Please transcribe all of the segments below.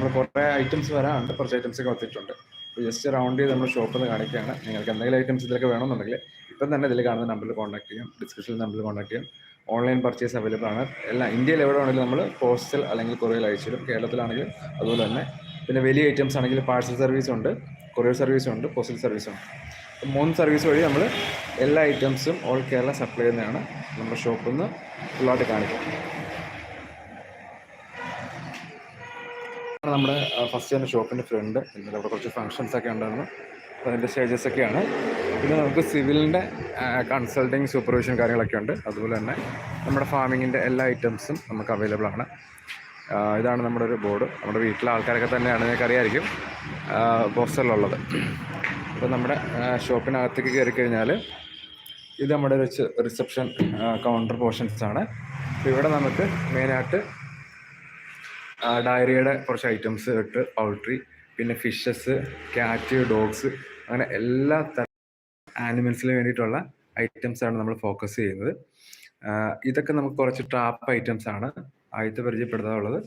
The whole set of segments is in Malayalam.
നമ്മൾ കുറേ ഐറ്റംസ് വരാനുണ്ട്. കുറച്ച് ഐറ്റംസ് ഒക്കെ വന്നിട്ടുണ്ട്. ജസ്റ്റ് റൗണ്ട് ചെയ്ത് നമ്മൾ ഷോപ്പിൽ നിന്ന് കാണിക്കുകയാണ്. നിങ്ങൾക്ക് എന്തെങ്കിലും ഐറ്റംസ് ഇതിലൊക്കെ വേണമെന്നുണ്ടെങ്കിൽ ഇപ്പം തന്നെ ഇതിൽ കാണുന്ന നമ്പറിൽ കോൺടാക്ട് ചെയ്യാം. ഡിസ്ക്രിപ്ഷനിൽ നമ്പറിൽ കോൺടാക്ട് ചെയ്യാം. ഓൺലൈൻ പർച്ചേസ് അവൈലബിൾ ആണ്. എല്ലാം ഇന്ത്യയിൽ എവിടെ ആണെങ്കിലും നമ്മൾ പോസ്റ്റൽ അല്ലെങ്കിൽ കൊറിയർ അയച്ചിടും. കേരളത്തിലാണെങ്കിൽ അതുപോലെ തന്നെ. പിന്നെ വലിയ ഐറ്റംസ് ആണെങ്കിൽ പാഴ്സൽ സർവീസ് ഉണ്ട്. കൊറിയർ സർവീസ് ഉണ്ട് പോസ്റ്റൽ സർവീസ് ഉണ്ട്. മൂന്ന് സർവീസ് വഴി നമ്മൾ എല്ലാ ഐറ്റംസും ഓൾ കേരള സപ്ലൈ ചെയ്യുന്നതാണ്. നമ്മുടെ ഷോപ്പിൽ നിന്ന് ഫുള്ളായിട്ട് കാണിക്കും. നമ്മുടെ ഫസ്റ്റ് തന്നെ ഷോപ്പിന്റെ ഫ്രണ്ട്. ഇന്നലെ അവിടെ കുറച്ച് ഫങ്ഷൻസ് ഒക്കെ ഉണ്ടായിരുന്നു. അതിന്റെ സ്റ്റേജസ് ഒക്കെയാണ്. പിന്നെ നമുക്ക് സിവിലിന്റെ കൺസൾട്ടിങ് സൂപ്പർവിഷൻ കാര്യങ്ങളൊക്കെ ഉണ്ട്. അതുപോലെ തന്നെ നമ്മുടെ ഫാമിങ്ങിന്റെ എല്ലാ ഐറ്റംസും നമുക്ക് അവൈലബിൾ ആണ്. ഇതാണ് നമ്മുടെ ഒരു ബോർഡ് നമ്മുടെ വീട്ടിലെ ആൾക്കാരൊക്കെ തന്നെയാണ് നിങ്ങൾക്ക് അറിയാമായിരിക്കും പോസ്റ്ററിലുള്ളത് അപ്പോൾ നമ്മുടെ ഷോപ്പിനകത്തേക്ക് കയറി കഴിഞ്ഞാൽ ഇത് നമ്മുടെ റിസപ്ഷൻ കൗണ്ടർ പോർഷൻസ് ആണ്. ഇവിടെ നമുക്ക് മെയിനായിട്ട് ഡയറിയുടെ കുറച്ച് ഐറ്റംസ് ഇട്ട് പൗൾട്രി പിന്നെ ഫിഷസ് ക്യാറ്റ് ഡോഗ്സ് അങ്ങനെ എല്ലാ തരം ആനിമൽസിന് വേണ്ടിയിട്ടുള്ള ഐറ്റംസ് ആണ് നമ്മൾ ഫോക്കസ് ചെയ്യുന്നത്. ഇതൊക്കെ നമുക്ക് കുറച്ച് ട്രാപ്പ് ഐറ്റംസ് ആണ് ആദ്യത്തെ പരിചയപ്പെടുത്താനുള്ളത്.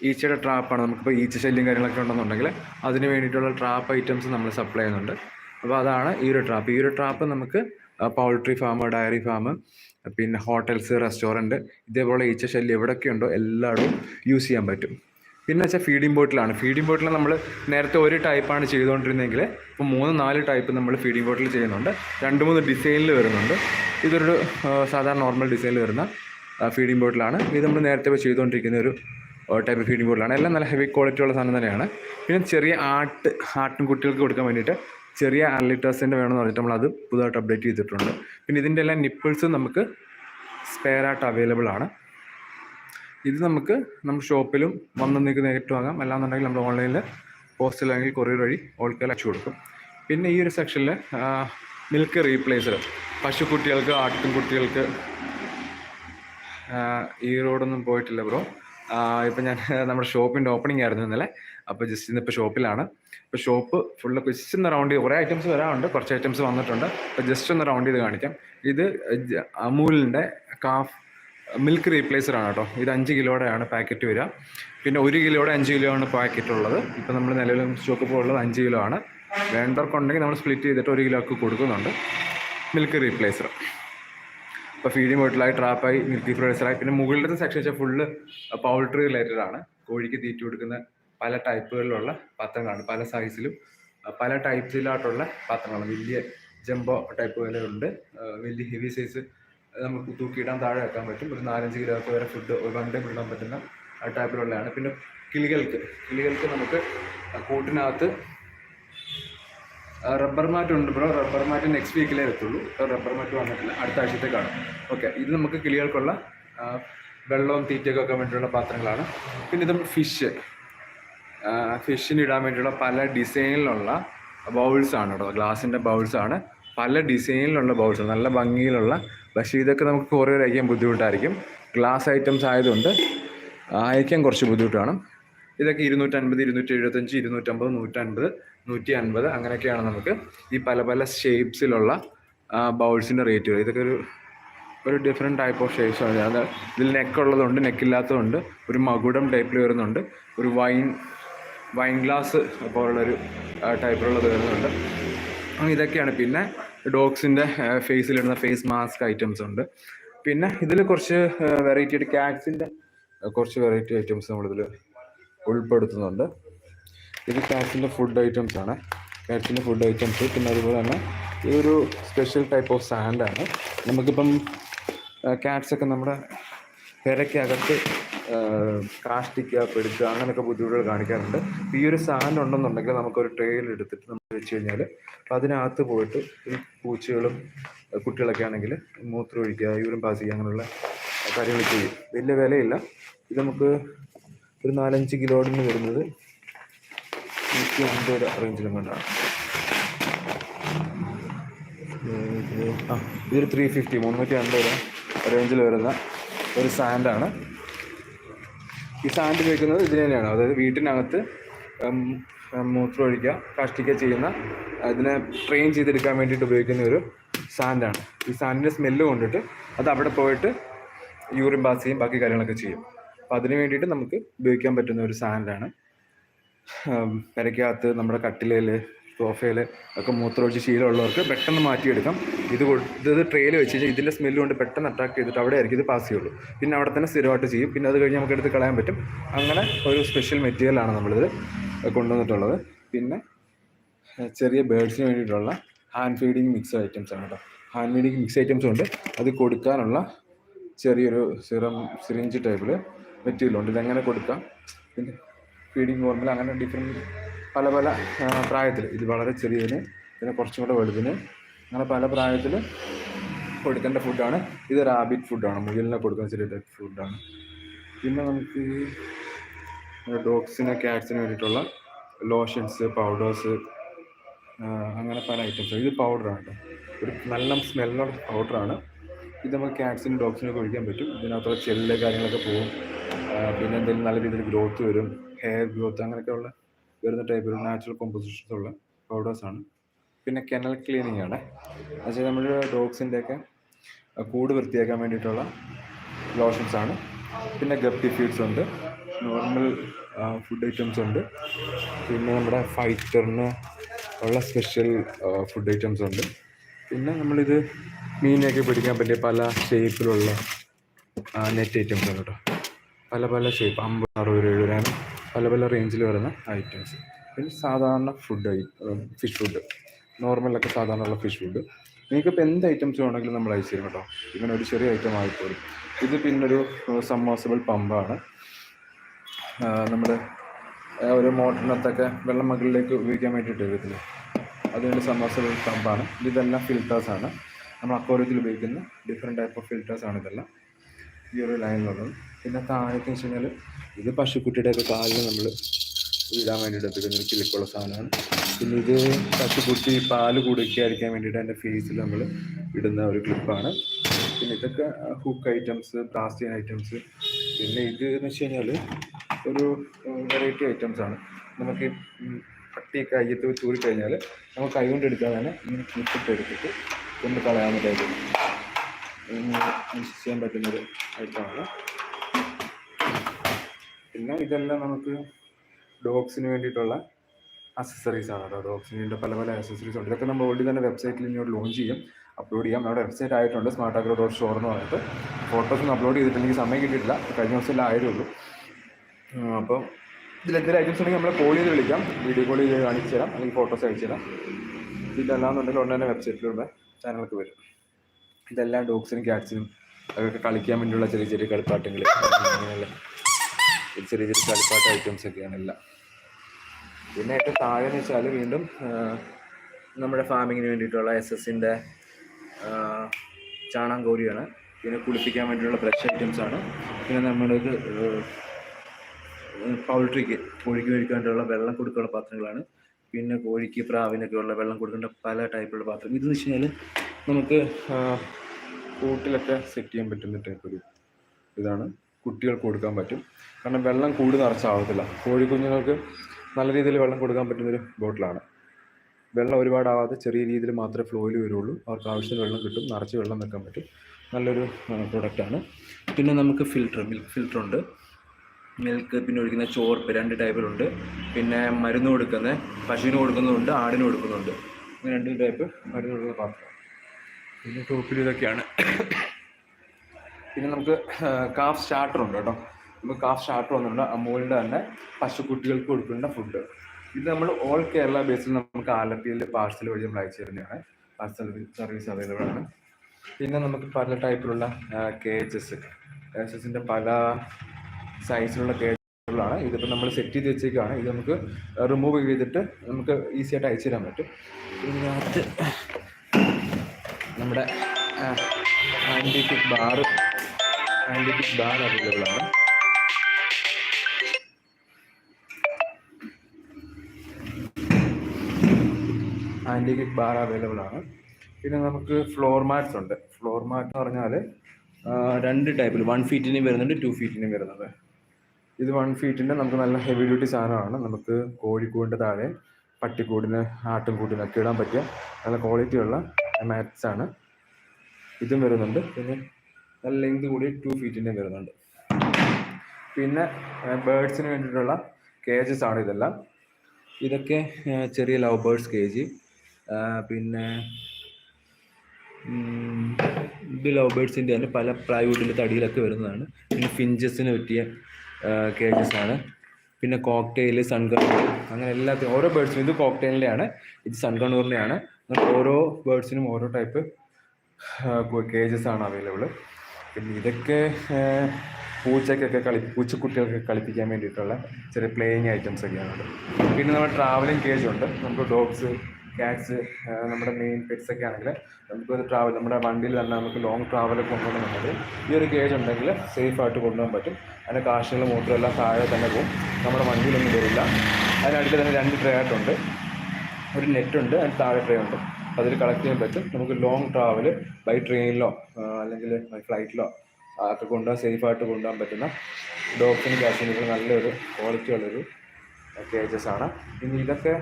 ഈച്ചയുടെ ട്രാപ്പാണ് നമുക്കിപ്പോൾ ഈച്ച ശല്യം കാര്യങ്ങളൊക്കെ ഉണ്ടെന്നുണ്ടെങ്കിൽ അതിന് വേണ്ടിയിട്ടുള്ള ട്രാപ്പ് ഐറ്റംസ് നമ്മൾ സപ്ലൈ ചെയ്യുന്നുണ്ട്. അപ്പോൾ അതാണ് ഈ ഒരു ട്രാപ്പ് ഈ ഒരു ട്രാപ്പ് നമുക്ക് പൗൾട്രി ഫാം ഡയറി ഫാം പിന്നെ ഹോട്ടൽസ് റെസ്റ്റോറന്റ് ഇതേപോലെ ഈച്ച ശല്യം എവിടെയൊക്കെ ഉണ്ടോ എല്ലായിടവും യൂസ് ചെയ്യാൻ പറ്റും. പിന്നെ വെച്ചാൽ ഫീഡിംഗ് ബോട്ടിലാണ് ഫീഡിംഗ് ബോട്ടിൽ നമ്മൾ നേരത്തെ ഒരു ടൈപ്പാണ് ചെയ്തുകൊണ്ടിരുന്നതെങ്കിൽ ഇപ്പോൾ മൂന്ന് നാല് ടൈപ്പ് നമ്മൾ ഫീഡിംഗ് ബോട്ടിൽ ചെയ്യുന്നുണ്ട്. രണ്ട് മൂന്ന് ഡിസൈനിൽ വരുന്നുണ്ട്. ഇതൊരു സാധാരണ നോർമൽ ഡിസൈനിൽ വരുന്ന ഫീഡിംഗ് ബോട്ടിലാണ് ഇത് നമ്മൾ നേരത്തെ ചെയ്തുകൊണ്ടിരിക്കുന്ന ഒരു ടൈപ്പ് ഫീഡിംഗ് ബോട്ടിലാണ് എല്ലാം നല്ല ഹെവി ക്വാളിറ്റി ഉള്ള സാധനം തന്നെയാണ്. പിന്നെ ചെറിയ ആട്ട് ആട്ടിൻ കുട്ടികൾക്ക് കൊടുക്കാൻ വേണ്ടിയിട്ട് ചെറിയ അൺലിറ്റേഴ്സിന്റെ വേണമെന്ന് പറഞ്ഞിട്ട് നമ്മൾ അത് പുതുതായിട്ട് അപ്ഡേറ്റ് ചെയ്തിട്ടുണ്ട്. പിന്നെ ഇതിന്റെ എല്ലാം നിപ്പിൾസ് നമുക്ക് സ്പെയർ ആയിട്ട് അവൈലബിൾ ആണ്. ഇത് നമുക്ക് നമ്മുടെ ഷോപ്പിലും വന്ന് നിങ്ങൾക്ക് നേരിട്ട് വാങ്ങാം അല്ലാന്നുണ്ടെങ്കിൽ നമ്മൾ ഓൺലൈനിൽ പോസ്റ്റൽ അല്ലെങ്കിൽ കൊറിയർ വഴി ഓൾക്കാൽ അയച്ചു കൊടുക്കും. പിന്നെ ഈ ഒരു സെക്ഷനിൽ മിൽക്ക് റീപ്ലേസർ പശുക്കുട്ടികൾക്ക് ആട്ടിൻകുട്ടികൾക്ക് ഈ റോഡൊന്നും പോയിട്ടില്ല ബ്രോ ഇപ്പം ഞാൻ നമ്മുടെ ഷോപ്പിന്റെ ഓപ്പണിംഗ് ആയിരുന്നു ഇന്നലെ. അപ്പോൾ ജസ്റ്റ് ഇന്നിപ്പോൾ ഷോപ്പിലാണ് ഇപ്പോൾ ഷോപ്പ് ഫുള്ള് ജസ്റ്റ് ഒന്ന് റൗണ്ട് ചെയ്ത് കുറേ ഐറ്റംസ് വരാറുണ്ട് കുറച്ച് ഐറ്റംസ് വന്നിട്ടുണ്ട്. അപ്പോൾ ജസ്റ്റ് ഒന്ന് റൗണ്ട് ചെയ്ത് കാണിക്കാം. ഇത് അമൂലിന്റെ കാഫ് മിൽക്ക് റീപ്ലേസർ ആണ് കേട്ടോ. ഇത് അഞ്ച് കിലോയുടെയാണ് പാക്കറ്റ് വരിക. പിന്നെ ഒരു കിലോയുടെ അഞ്ച് കിലോ ആണ് പാക്കറ്റ് ഉള്ളത്. ഇപ്പോൾ നമ്മൾ നിലവിൽ സ്റ്റോക്ക് ഉള്ളത് അഞ്ച് കിലോ ആണ്. വേണ്ടവർക്കുണ്ടെങ്കിൽ നമ്മൾ സ്പ്ലിറ്റ് ചെയ്തിട്ട് ഒരു കിലോക്ക് കൊടുക്കുന്നുണ്ട് മിൽക്ക് റീപ്ലേസർ ഇപ്പോൾ ഫീഡിങ് ബോട്ടിലായി ട്രാപ്പായി മിൽക്കി ഫ്രൈസറായി പിന്നെ മുകളിലത്തെ സെക്ഷൻ വെച്ചാൽ ഫുള്ള് പൗൾട്രി റിലേറ്റഡ് ആണ്. കോഴിക്ക് തീറ്റ കൊടുക്കുന്ന പല ടൈപ്പുകളിലുള്ള പാത്രങ്ങളാണ്. പല സൈസിലും പല ടൈപ്പിലായിട്ടുള്ള പാത്രങ്ങളാണ്. വലിയ ജംബോ ടൈപ്പ് വരെ ഉണ്ട് വലിയ ഹെവി സൈസ് നമുക്ക് തൂക്കിയിടാൻ താഴെ വെക്കാൻ പറ്റും. ഒരു നാലഞ്ച് കിലോ വരെ ഫുഡ് വൺ ടൈം ഇടാൻ പറ്റുന്ന ടൈപ്പിലുള്ളതാണ് പിന്നെ കിളികൾക്ക് കിളികൾക്ക് നമുക്ക് കൂട്ടിനകത്ത് റബ്ബർ മാറ്റ് ഉണ്ട് ബ്രോ റബ്ബർ മാറ്റ് നെക്സ്റ്റ് വീക്കിലേ എത്തുള്ളൂ. റബ്ബർ മാറ്റ് വന്നിട്ടില്ല. അടുത്ത ആഴ്ചത്തെ കാണും. ഓക്കെ ഇത് നമുക്ക് കിളികൾക്കുള്ള വെള്ളവും തീറ്റയൊക്കെ വെക്കാൻ വേണ്ടിയുള്ള പാത്രങ്ങളാണ്. പിന്നെ ഇത് ഫിഷ് ഫിഷിന് ഇടാൻ വേണ്ടിയുള്ള പല ഡിസൈനിലുള്ള ബൗൾസാണ് കേട്ടോ ഗ്ലാസിന്റെ ബൗൾസാണ് പല ഡിസൈനിലുള്ള ബൗൾസ് നല്ല ഭംഗിയിലുള്ള പക്ഷേ ഇതൊക്കെ നമുക്ക് കൊറിയർ അയക്കാൻ ബുദ്ധിമുട്ടായിരിക്കും. ഗ്ലാസ് ഐറ്റംസ് ആയതുകൊണ്ട് അയക്കാൻ കുറച്ച് ബുദ്ധിമുട്ടാണ് ഇതൊക്കെ ഇരുന്നൂറ്റൻപത് ഇരുന്നൂറ്റി എഴുപത്തഞ്ച് ഇരുന്നൂറ്റമ്പത് നൂറ്റൻപത് നൂറ്റി അൻപത് അങ്ങനെയൊക്കെയാണ് നമുക്ക് ഈ പല പല ഷേപ്സിലുള്ള ബൗൾസിന്റെ റേറ്റ് വരും ഇതൊക്കെ ഒരു ഒരു ഡിഫറെന്റ് ടൈപ്പ് ഓഫ് ഷേപ്സ് ആണ്. അത് ഇതിൽ നെക്ക് ഉള്ളതുണ്ട് നെക്കില്ലാത്തതുണ്ട് ഒരു മകുടം ടൈപ്പിൽ വരുന്നുണ്ട് ഒരു വൈൻ വൈൻ ഗ്ലാസ് പോലുള്ളൊരു ടൈപ്പിലുള്ളത് വരുന്നുണ്ട്. അങ്ങനെ ഇതൊക്കെയാണ്. പിന്നെ ഡോഗ്സിന്റെ ഫേസിലിടുന്ന ഫേസ് മാസ്ക് ഐറ്റംസ് ഉണ്ട്. പിന്നെ ഇതിൽ കുറച്ച് വെറൈറ്റി ആയിട്ട് ക്യാറ്റ്സിന്റെ കുറച്ച് വെറൈറ്റി ഐറ്റംസ് നമ്മളിതിൽ ഉൾപ്പെടുത്തുന്നുണ്ട്. ഇത് ക്യാറ്റ്സിന്റെ ഫുഡ് ഐറ്റംസ് ആണ്. ക്യാറ്റ്സിന്റെ ഫുഡ് ഐറ്റംസ് പിന്നെ അതുപോലെ തന്നെ ഈ ഒരു സ്പെഷ്യൽ ടൈപ്പ് ഓഫ് സാൻഡാണ് നമുക്കിപ്പം ക്യാറ്റ്സ് ഒക്കെ നമ്മുടെ പെരയ്ക്കകത്ത് കാഷ്ടിക്കുക പെടുക്കുക അങ്ങനെയൊക്കെ ബുദ്ധിമുട്ടുകൾ കാണിക്കാറുണ്ട്. ഈ ഒരു സാധനം ഉണ്ടെന്നുണ്ടെങ്കിൽ നമുക്കൊരു ട്രെയിൽ എടുത്തിട്ട് നമ്മൾ വെച്ച് കഴിഞ്ഞാൽ അതിനകത്ത് പോയിട്ട് ഈ പൂച്ചകളും കുട്ടികളൊക്കെ ആണെങ്കിൽ മൂത്രം ഒഴിക്കുക യൂറിൻ പാസ് ചെയ്യുക അങ്ങനെയുള്ള കാര്യങ്ങൾ ചെയ്യും. വലിയ വിലയില്ല. ഇത് നമുക്ക് ഒരു നാലഞ്ച് കിലോയിന് വരുന്നത് നൂറ്റി അൻപത് റേഞ്ചിലും കൊണ്ടാണ്. ആ ഇതൊരു ത്രീ ഫിഫ്റ്റി മുന്നൂറ്റി അൻപത് റേഞ്ചിൽ വരുന്ന ഒരു സാൻഡാണ്. ഈ സാൻഡ് ഉപയോഗിക്കുന്നത് ഇതിന് തന്നെയാണ്. അതായത് വീട്ടിനകത്ത് മൂത്രം ഒഴിക്കുക കാഷ്ടിക്കുക ചെയ്യുന്ന അതിനെ ട്രെയിൻ ചെയ്തെടുക്കാൻ വേണ്ടിയിട്ട് ഉപയോഗിക്കുന്ന ഒരു സാൻഡാണ് ഈ സാൻഡിന്റെ സ്മെല്ല് കൊണ്ടിട്ട് അത് അവിടെ പോയിട്ട് യൂറിൻ പാസ് ചെയ്യും ബാക്കി കാര്യങ്ങളൊക്കെ ചെയ്യും. അപ്പം അതിന് വേണ്ടിയിട്ട് നമുക്ക് ഉപയോഗിക്കാൻ പറ്റുന്ന ഒരു സാൻഡാണ് പെരയ്ക്കകത്ത് നമ്മുടെ കട്ടിലേൽ സോഫയിൽ ഒക്കെ മൂത്രമൊഴിച്ച് ശീലമുള്ളവർക്ക് പെട്ടെന്ന് മാറ്റിയെടുക്കാം. ഇത് ഇത് ട്രെയിൽ വെച്ച് കഴിഞ്ഞാൽ ഇതിന്റെ സ്മെല്ല് കൊണ്ട് പെട്ടെന്ന് അറ്റാക്ക് ചെയ്തിട്ട് അവിടെ ആയിരിക്കും ഇത് പാസ് ചെയ്യുള്ളൂ. പിന്നെ അവിടെ തന്നെ സ്ഥിരമായിട്ട് ചെയ്യും. പിന്നെ അത് കഴിഞ്ഞ് നമുക്ക് എടുത്ത് കളയാൻ പറ്റും. അങ്ങനെ ഒരു സ്പെഷ്യൽ മെറ്റീരിയലാണ് നമ്മളിത് കൊണ്ടുവന്നിട്ടുള്ളത്. പിന്നെ ചെറിയ ബേഡ്സിന് വേണ്ടിയിട്ടുള്ള ഹാൻഡ് ഫീഡിങ് മിക്സ് ഐറ്റംസ് ആണ് കേട്ടോ ഹാൻഡ് ഫീഡിങ് മിക്സ് ഐറ്റംസ് ഉണ്ട്. അത് കൊടുക്കാനുള്ള ചെറിയൊരു സിറം സിറിഞ്ച് ടൈപ്പിൽ മെറ്റീരിയൽ ഉണ്ട്. ഇതെങ്ങനെ കൊടുക്കാം. പിന്നെ ഫീഡിങ് ഫോർമുല അങ്ങനെ ഡിഫറെന്റ് പല പല പ്രായത്തിൽ ഇത് വളരെ ചെറിയതിന് പിന്നെ കുറച്ചും കൂടെ വലുതിന്. അങ്ങനെ പല പ്രായത്തിൽ കൊടുക്കേണ്ട ഫുഡാണ് ഇത് റാബിറ്റ് ഫുഡാണ് മുയലിനെ കൊടുക്കുന്ന ചെറിയ ഫുഡാണ് പിന്നെ നമുക്ക് ഡോഗ്സിനെ ക്യാറ്റ്സിന് വേണ്ടിയിട്ടുള്ള ലോഷൻസ് പൗഡേഴ്സ് അങ്ങനെ പല ഐറ്റംസ് ഇത് പൗഡറാണ് കേട്ടോ. ഒരു നല്ല സ്മെല്ലുള്ള പൗഡറാണ് ഇത് നമുക്ക് ക്യാറ്റ്സിനും ഡോഗ്സിനൊക്കെ ഒഴിക്കാൻ പറ്റും. ഇതിനകത്തുള്ള ചെല്ല് കാര്യങ്ങളൊക്കെ പോകും. പിന്നെ എന്തെങ്കിലും നല്ല രീതിയിൽ ഗ്രോത്ത് വരും. ഹെയർ ഗ്രോത്ത് അങ്ങനെയൊക്കെയുള്ള വരുന്ന ടൈപ്പിലുള്ള നാച്ചുറൽ കോമ്പോസിഷൻസ് ഉള്ള പൗഡേഴ്സ് ആണ്. പിന്നെ കെനൽ ക്ലീനിങ് ആണ്. എന്നുവെച്ചാൽ നമ്മുടെ ഡോഗ്സിന്റെയൊക്കെ കൂട് വൃത്തിയാക്കാൻ വേണ്ടിയിട്ടുള്ള ലോഷൻസ് ആണ്. പിന്നെ ഗപ്പി ഫീഡ്സ് ഉണ്ട്. നോർമൽ ഫുഡ് ഐറ്റംസ് ഉണ്ട്. പിന്നെ നമ്മുടെ ഫൈറ്ററിന് ഉള്ള സ്പെഷ്യൽ ഫുഡ് ഐറ്റംസ് ഉണ്ട്. പിന്നെ നമ്മളിത് മീനൊക്കെ പിടിക്കാൻ പറ്റിയ പല ഷേപ്പിലുള്ള നെറ്റ് ഐറ്റംസ് ഉണ്ട് കേട്ടോ പല പല ഷേപ്പ് അമ്പത് അറുപത് രൂപ പല പല റേഞ്ചിൽ വരുന്ന ഐറ്റംസ് പിന്നെ സാധാരണ ഫുഡ് ഫിഷ് ഫുഡ് നോർമലൊക്കെ സാധാരണ ഉള്ള ഫിഷ് ഫുഡ് നിങ്ങൾക്ക് ഇപ്പോൾ എന്ത് ഐറ്റംസ് വേണമെങ്കിലും നമ്മൾ അയച്ചു തരും കേട്ടോ. ഇങ്ങനെ ഒരു ചെറിയ ഐറ്റം ആയിപ്പോലും ഇത് പിന്നൊരു സബ്മേഴ്സിബിൾ പമ്പാണ് നമ്മുടെ ഒരു മോട്ടറിനകത്തൊക്കെ വെള്ളം മകളിലേക്ക് ഉപയോഗിക്കാൻ വേണ്ടിയിട്ട് വരത്തില്ലേ അതുകൊണ്ട് സബ്മേഴ്സിബിൾ പമ്പാണ് ഇതെല്ലാം ഫിൽറ്റേഴ്സാണ് നമ്മൾ അക്വാറിയത്തിൽ ഉപയോഗിക്കുന്ന ഡിഫറെന്റ് ടൈപ്പ് ഓഫ് ഫിൽറ്റേഴ്സാണ് ഇതെല്ലാം. ഈ ഒരു ലൈനിലുള്ളത് പിന്നെ താഴേക്ക് വെച്ച് കഴിഞ്ഞാൽ ഇത് പശുക്കുട്ടിയുടെയൊക്കെ കാലിൽ നമ്മൾ ഇടാൻ വേണ്ടിയിട്ട് എടുക്കുന്ന ഒരു കിളിക്കുള്ള സാധനമാണ്. പിന്നെ ഇത് പശുക്കുട്ടി പാൽ കുടിക്കാതിരിക്കാൻ വേണ്ടിയിട്ട് എന്റെ ഫേസിൽ നമ്മൾ ഇടുന്ന ഒരു ക്ലിപ്പാണ് പിന്നെ ഇതൊക്കെ ഹുക്ക് ഐറ്റംസ് പ്ലാസ്റ്റിക് ഐറ്റംസ് പിന്നെ ഇത് എന്ന് വെച്ച് കഴിഞ്ഞാൽ ഒരു വെറൈറ്റി ഐറ്റംസ് ആണ്. നമുക്ക് പട്ടി കയ്യത്ത് തൂരി കഴിഞ്ഞാൽ നമുക്ക് കൈ കൊണ്ട് എടുക്കാൻ തന്നെ ഇങ്ങനെ ക്ലിപ്പിട്ട് എടുത്തിട്ട് കൊണ്ട് കളയാൻ യൂസ് ചെയ്യാൻ പറ്റുന്നൊരു ഐറ്റമാണ് പിന്നെ ഇതെല്ലാം നമുക്ക് ഡോഗ്സിന് വേണ്ടിയിട്ടുള്ള അക്സസറീസ് ആണ് കേട്ടോ. ഡോഗ്സിന് വേണ്ടി പല പല അക്സസറീസ് ഉണ്ട്. ഇതൊക്കെ നമ്മൾ ഓൾറെഡി തന്നെ വെബ്സൈറ്റിൽ ഇങ്ങോട്ട് ലോഞ്ച് ചെയ്യും അപ്ലോഡ് ചെയ്യാം. നമ്മുടെ വെബ്സൈറ്റ് ആയിട്ടുണ്ട് സ്മാർട്ട് ആഗ്രോ ഡോട്ട് സ്റ്റോർ എന്ന് പറഞ്ഞിട്ട്. ഫോട്ടോസ് ഒന്നും അപ്ലോഡ് ചെയ്തിട്ടുണ്ടെങ്കിൽ സമയം കിട്ടിയിട്ടില്ല. കഴിഞ്ഞ ദിവസം ആയതേ ഉള്ളൂ ആ, അപ്പോൾ ഇതിൽ എന്തെങ്കിലും ഐറ്റംസ് ഉണ്ടെങ്കിൽ നമ്മളെ കോൾ ചെയ്ത് വിളിക്കാം. വീഡിയോ കോൾ ചെയ്ത് കാണിച്ചു തരാം അല്ലെങ്കിൽ ഫോട്ടോസ് അയച്ചു തരാം. ഇതല്ലാന്നുണ്ടെങ്കിൽ ഉടനെ തന്നെ വെബ്സൈറ്റിലൂടെ ചാനലൊക്കെ വരും. ഇതെല്ലാം ഡോഗ്സിനും ക്യാറ്റ്സിനും അതൊക്കെ കളിക്കാൻ വേണ്ടിയുള്ള ചെറിയ ചെറിയ കളിപ്പാട്ടങ്ങൾ അങ്ങനെയുള്ള ചെറിയ ചെറിയ കളിപ്പാട്ട ഐറ്റംസ് ഒക്കെയാണ് എല്ലാം. പിന്നെ ഏറ്റവും താഴെ എന്ന് വെച്ചാൽ വീണ്ടും നമ്മുടെ ഫാമിങ്ങിന് വേണ്ടിയിട്ടുള്ള എസ് എസിന്റെ ചാണകം കോരിയാണ് പിന്നെ കുളിപ്പിക്കാൻ വേണ്ടിയിട്ടുള്ള ബ്രഷ് ഐറ്റംസ് ആണ്. പിന്നെ നമ്മുടെ പൗൾട്രിക്ക് കോഴിക്ക് കഴിക്കാനുള്ള വെള്ളം കൊടുക്കാനുള്ള പാത്രങ്ങളാണ്. പിന്നെ കോഴിക്ക് പ്രാവിനൊക്കെ ഉള്ള വെള്ളം കൊടുക്കേണ്ട പല ടൈപ്പുള്ള പാത്രം. ഇതെന്ന് വെച്ച് കഴിഞ്ഞാൽ നമുക്ക് കൂട്ടിലൊക്കെ സെറ്റ് ചെയ്യാൻ പറ്റുന്ന ടൈപ്പ് ഒരു ഇതാണ്. കുട്ടികൾക്ക് കൊടുക്കാൻ പറ്റും. കാരണം വെള്ളം കൂടി നിറച്ചാവത്തില്ല കോഴിക്കുഞ്ഞുങ്ങൾക്ക് നല്ല രീതിയിൽ വെള്ളം കൊടുക്കാൻ പറ്റുന്നൊരു ബോട്ടിലാണ്. വെള്ളം ഒരുപാടാവാതെ ചെറിയ രീതിയിൽ മാത്രമേ ഫ്ലോയിൽ വരുള്ളൂ. അവർക്ക് ആവശ്യത്തിന് വെള്ളം കിട്ടും. നിറച്ച് വെള്ളം വെക്കാൻ പറ്റും. നല്ലൊരു പ്രൊഡക്റ്റാണ്. പിന്നെ നമുക്ക് ഫിൽറ്റർ മിൽക്ക് ഫിൽറ്റർ ഉണ്ട് മിൽക്ക് പിന്നെ ഒഴിക്കുന്ന ചോർപ്പ് രണ്ട് ടൈപ്പിലുണ്ട്. പിന്നെ മരുന്ന് കൊടുക്കുന്ന പശുവിന് കൊടുക്കുന്നുണ്ട് ആടിന് കൊടുക്കുന്നുണ്ട് അങ്ങനെ രണ്ട് ടൈപ്പ് മരുന്ന് കൊടുക്കുന്ന പാത്രം പിന്നെ ടോപ്പിൽ ഇതൊക്കെയാണ് പിന്നെ നമുക്ക് കാഫ് സ്റ്റാർട്ടർ ഉണ്ട് കേട്ടോ. നമുക്ക് കാഫ് സ്റ്റാർട്ടർ വന്നിട്ടുണ്ട്. അമൂലിന്റെ തന്നെ പശുക്കുട്ടികൾക്ക് കൊടുക്കേണ്ട ഫുഡ് ഇത് നമ്മൾ ഓൾ കേരള ബേസിൽ നമുക്ക് ആലപ്പിയിൽ പാർസൽ വഴി നമ്മൾ അയച്ചു തരുന്നതാണ്. പാർസൽ സർവീസ് അവൈലബിൾ ആണ്. പിന്നെ നമുക്ക് പല ടൈപ്പിലുള്ള കേജസ് കേജസിന്റെ പല സൈസിലുള്ള കേജുകളാണ് ഇതിപ്പോൾ നമ്മൾ സെറ്റ് ചെയ്ത് വെച്ചേക്കാണ്. ഇത് നമുക്ക് റിമൂവ് ചെയ്തിട്ട് നമുക്ക് ഈസി ആയിട്ട് അയച്ചു തരാൻ പറ്റും. ഇതിനകത്ത് നമ്മുടെ antitick bar antitick bar available ആണ് ആന്റിറ്റിക് ബാർ അവൈലബിൾ ആണ് പിന്നെ നമുക്ക് ഫ്ലോർ മാറ്റ്സ് ഉണ്ട്. ഫ്ലോർ മാറ്റ് എന്ന് പറഞ്ഞാൽ രണ്ട് ടൈപ്പിൽ വൺ ഫീറ്റിനും വരുന്നുണ്ട് ടു ഫീറ്റിനും വരുന്നത്. ഇത് വൺ ഫീറ്റിന്റെ നമുക്ക് നല്ല ഹെവി ഡ്യൂട്ടി സാധനമാണ്. നമുക്ക് കോഴിക്കൂടിന്റെ താഴെ പട്ടിക്കൂടിന് ആട്ടുംകൂടിനൊക്കെ ഇടാൻ പറ്റിയ നല്ല ക്വാളിറ്റിയുള്ള മാറ്റ്സ് ആണ്. ഇതും വരുന്നുണ്ട്. പിന്നെ നല്ല ലെങ്ത് കൂടി ടു ഫീറ്റിന്റെ വരുന്നുണ്ട്. പിന്നെ ബേഡ്സിന് വേണ്ടിയിട്ടുള്ള കേജസ് ആണ് ഇതെല്ലാം. ഇതൊക്കെ ചെറിയ ലവ് ബേർഡ്സ് കേജ് പിന്നെ ഇത് ലവ് ബേർഡ്സിന്റെ തന്നെ പല പ്ലൈവുഡിന്റെ തടിയിലൊക്കെ വരുന്നതാണ്. പിന്നെ ഫിഞ്ചസിന് പറ്റിയ കേജസ് ആണ്. പിന്നെ കോക്ടെയിൽ സൺകണൂർ അങ്ങനെ എല്ലാത്തിനും ഓരോ ബേർഡ്സിനും ഇത് കോക്ടെയിലിന്റെയാണ് ഇത് സൺകണൂറിന്റെ അങ്ങനെ ഓരോ ബേർഡ്സിനും ഓരോ ടൈപ്പ് കേജസ് ആണ് അവൈലബിൾ പിന്നെ ഇതൊക്കെ പൂച്ചക്കൊക്കെ കളി പൂച്ചക്കുട്ടികൾക്ക് കളിപ്പിക്കാൻ വേണ്ടിയിട്ടുള്ള ചെറിയ പ്ലേയിങ് ഐറ്റംസ് ഒക്കെയാണ്. പിന്നെ നമ്മുടെ ട്രാവലിംഗ് കേജ് ഉണ്ട്. നമുക്ക് ഡോഗ്സ് ക്യാറ്റ്സ് നമ്മുടെ മെയിൻ പെറ്റ്സ് ഒക്കെ ആണെങ്കിൽ നമുക്ക് ട്രാവൽ നമ്മുടെ വണ്ടിയിൽ തന്നെ നമുക്ക് ലോങ് ട്രാവൽ കൊണ്ടുപോകണമെന്നുണ്ടെങ്കിൽ ഈ ഒരു കേജ് ഉണ്ടെങ്കിൽ സേഫ് ആയിട്ട് കൊണ്ടുപോകാൻ പറ്റും. അതിന്റെ കാശുകൾ മൂത്രം എല്ലാം താഴെ തന്നെ പോകും. നമ്മുടെ വണ്ടിയിലൊന്നും വരില്ല. അതിനടുത്ത് തന്നെ രണ്ട് ട്രേ ആയിട്ടുണ്ട്. ഒരു നെറ്റുണ്ട് അതിന് താഴെ ട്രേ ഉണ്ട്. അതിൽ കളക്ട് ചെയ്യാൻ പറ്റും. നമുക്ക് ലോങ് ട്രാവൽ ബൈ ട്രെയിനിലോ അല്ലെങ്കിൽ ഫ്ലൈറ്റിലോ ഒക്കെ കൊണ്ടുപോകാൻ സേഫായിട്ട് കൊണ്ടുപോകാൻ പറ്റുന്ന ഡോക്സിന് കാസിനുകൾ നല്ലൊരു ക്വാളിറ്റി ഉള്ളൊരു കേജസ് ആണ്. ഇനി ഇതൊക്കെ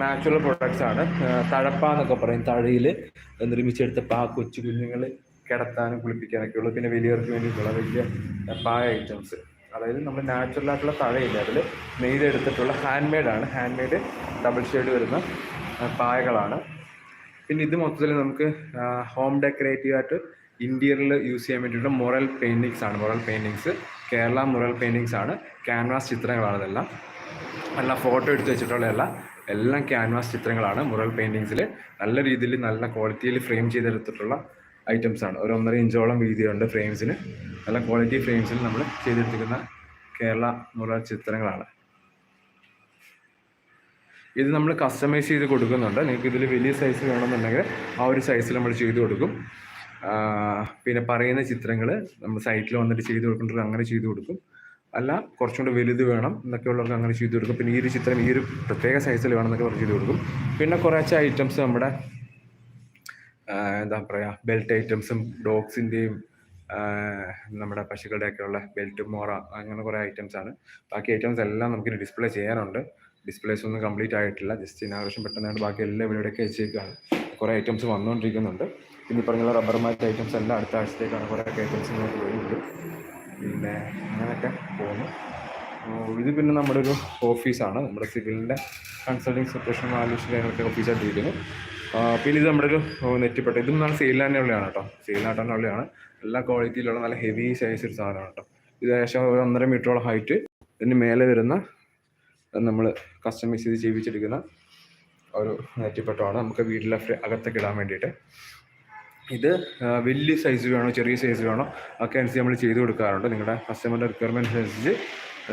നാച്ചുറൽ പ്രൊഡക്ട്സ് ആണ്. തഴപ്പ എന്നൊക്കെ പറയും. തഴയിൽ നിർമ്മിച്ചെടുത്ത പാ കൊച്ചു കുഞ്ഞുങ്ങൾ കിടത്താനും കുളിപ്പിക്കാനൊക്കെ ഉള്ളു. പിന്നെ വലിയവർക്ക് വേണ്ടിയിട്ടുള്ള വലിയ പായ ഐറ്റംസ് അതായത് നമ്മൾ നാച്ചുറൽ ആയിട്ടുള്ള തഴയില്ല അതിൽ നെയ്തെടുത്തിട്ടുള്ള ഹാൻഡ് മെയ്ഡാണ് ഹാൻഡ് മെയ്ഡ് ഡബിൾ ഷെയ്ഡ് വരുന്ന പായകളാണ്. പിന്നെ ഇത് മൊത്തത്തിൽ നമുക്ക് ഹോം ഡെക്കറേറ്റീവ് ആയിട്ട് ഇന്റീരിയറിൽ യൂസ് ചെയ്യാൻ വേണ്ടിയിട്ടുള്ള മൊറൽ പെയിന്റിങ്സ് ആണ്. Mural paintings Kerala mural paintings ആണ്. ക്യാൻവാസ് ചിത്രങ്ങളാണ് ഇതെല്ലാം. അല്ല ഫോട്ടോ എടുത്ത് വെച്ചിട്ടുള്ള എല്ലാം ക്യാൻവാസ് ചിത്രങ്ങളാണ് മുറൽ പെയിന്റിങ്സിൽ നല്ല രീതിയിൽ നല്ല ക്വാളിറ്റിയിൽ ഫ്രെയിം ചെയ്തെടുത്തിട്ടുള്ള ഐറ്റംസ് ആണ്. ഒരു ഒന്നര ഇഞ്ചോളം വീതിയുണ്ട് ഫ്രെയിംസിന് നല്ല ക്വാളിറ്റി ഫ്രെയിംസിൽ നമ്മൾ ചെയ്തെടുത്തിരിക്കുന്ന കേരള മുറൽ ചിത്രങ്ങളാണ്. ഇത് നമ്മൾ കസ്റ്റമൈസ് ചെയ്ത് കൊടുക്കുന്നുണ്ട്. നിങ്ങൾക്ക് ഇതിൽ വലിയ സൈസ് വേണമെന്നുണ്ടെങ്കിൽ ആ ഒരു സൈസിൽ നമ്മൾ ചെയ്ത് കൊടുക്കും. പിന്നെ പറയുന്ന ചിത്രങ്ങൾ നമ്മൾ സൈറ്റിൽ വന്നിട്ട് ചെയ്ത് കൊടുക്കേണ്ടത് അങ്ങനെ ചെയ്ത് കൊടുക്കും. അല്ല കുറച്ചും കൂടി വലുത് വേണം എന്നൊക്കെയുള്ളവർക്ക് അങ്ങനെ ചെയ്ത് കൊടുക്കും. പിന്നെ ഈ ഒരു ചിത്രം ഈ ഒരു പ്രത്യേക സൈസിൽ വേണം എന്നൊക്കെ പറഞ്ഞ് ചെയ്ത് കൊടുക്കും. പിന്നെ കുറച്ച് ഐറ്റംസ് നമ്മുടെ എന്താ പറയുക ബെൽറ്റ് ഐറ്റംസും ഡോഗ്സിന്റെയും നമ്മുടെ പശുക്കളുടെയൊക്കെയുള്ള ബെൽറ്റ് മോറ അങ്ങനെ കുറേ ഐറ്റംസാണ് ബാക്കി ഐറ്റംസ് എല്ലാം നമുക്ക് ഡിസ്പ്ലേ ചെയ്യാനുണ്ട്. ഡിസ്പ്ലേസ് ഒന്നും കംപ്ലീറ്റ് ആയിട്ടില്ല. ജസ്റ്റ് ഇനാവശ്യം പെട്ടെന്നാണ് ബാക്കി എല്ലാം ഇവിടെയൊക്കെ വെച്ചേക്കാണ്. കുറേ ഐറ്റംസ് വന്നുകൊണ്ടിരിക്കുന്നുണ്ട് പിന്നെ ഈ പറഞ്ഞ റബ്ബർ മാറ്റ് ഐറ്റംസ് എല്ലാം അടുത്ത ആഴ്ചത്തേക്കാണ് കുറേ ഐറ്റംസ് ഇങ്ങോട്ട് വരുന്നത്. പിന്നെ അങ്ങനെയൊക്കെ പോകുന്നു. ഇത് പിന്നെ നമ്മുടെ ഒരു ഓഫീസാണ്. നമ്മുടെ സിവിലിന്റെ കൺസൾട്ടിങ് സെപ്പറേഷൻ വാല്യൂഷൻ കാര്യങ്ങളൊക്കെ ഓഫീസായിട്ട് ഇരിക്കുന്നു. പിന്നെ ഇത് നമ്മുടെ ഒരു നെറ്റിപ്പെട്ട. ഇതും നല്ല സെയിൽ തന്നെയുള്ളതാണ് കേട്ടോ. സെയിൽ ഉള്ളതാണ്. എല്ലാ ക്വാളിറ്റിയിലുള്ള നല്ല ഹെവി സൈസ് ഒരു സാധനമാണ് കേട്ടോ. ഇത് ഏകദേശം ഒരു ഒന്നര മീറ്ററോളം ഹൈറ്റ് ഇതിന് മേലെ വരുന്ന നമ്മൾ കസ്റ്റമൈസ് ചെയ്ത് ജീവിച്ചെടുക്കുന്ന ഒരു നെറ്റിപ്പട്ടമാണ്. നമുക്ക് വീട്ടിലെ അകത്തൊക്കെ ഇടാൻ വേണ്ടിയിട്ട്. ഇത് വലിയ സൈസ് വേണോ ചെറിയ സൈസ് വേണോ ഒക്കെ അനുസരിച്ച് നമ്മൾ ചെയ്ത് കൊടുക്കാറുണ്ട്. നിങ്ങളുടെ കസ്റ്റമറിന്റെ റിക്വയർമെന്റ് അനുസരിച്ച്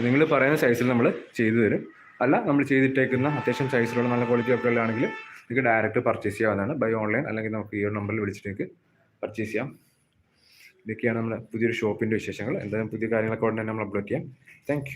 നിങ്ങൾ പറയുന്ന സൈസിൽ നമ്മൾ ചെയ്തു തരും. അല്ല നമ്മൾ ചെയ്തിട്ടേക്കുന്ന അത്യാവശ്യം സൈസിലുള്ള നല്ല ക്വാളിറ്റി ഒക്കെ ഉള്ളതാണെങ്കിൽ നിങ്ങൾക്ക് ഡയറക്റ്റ് പർച്ചേസ് ചെയ്യാവുന്നതാണ്. ബൈ ഓൺലൈൻ അല്ലെങ്കിൽ നമുക്ക് ഈ ഒരു നമ്പറിൽ വിളിച്ചിട്ട് നിങ്ങൾക്ക് പർച്ചേസ് ചെയ്യാം. ഇതൊക്കെയാണ് നമ്മുടെ പുതിയൊരു ഷോപ്പിന്റെ വിശേഷങ്ങൾ. എന്തായാലും പുതിയ കാര്യങ്ങളൊക്കെ ഉടനെ നമ്മൾ അപ്ലോഡ് ചെയ്യാം. താങ്ക്